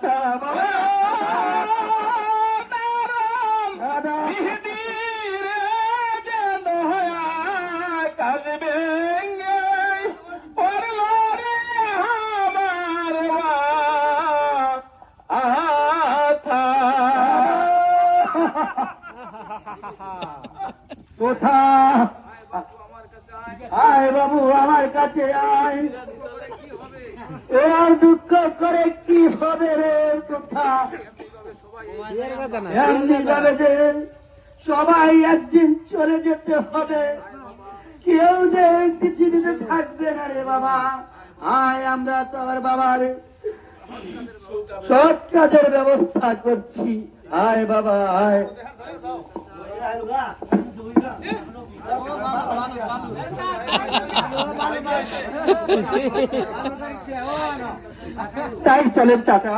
Come on. কোথা আয় বাবু, আমার কাছে আয়। আর দুঃখ করে কি হবে রে কোথা? এমনি যাবে যে সবাই একদিন চলে যেতে হবে। কেউ যে পৃথিবীতে থাকবে না রে বাবা। আয় আমরা তোর বাবার সব কাজের ব্যবস্থা করছি। আয় বাবা আয় তাই চলেন চাচা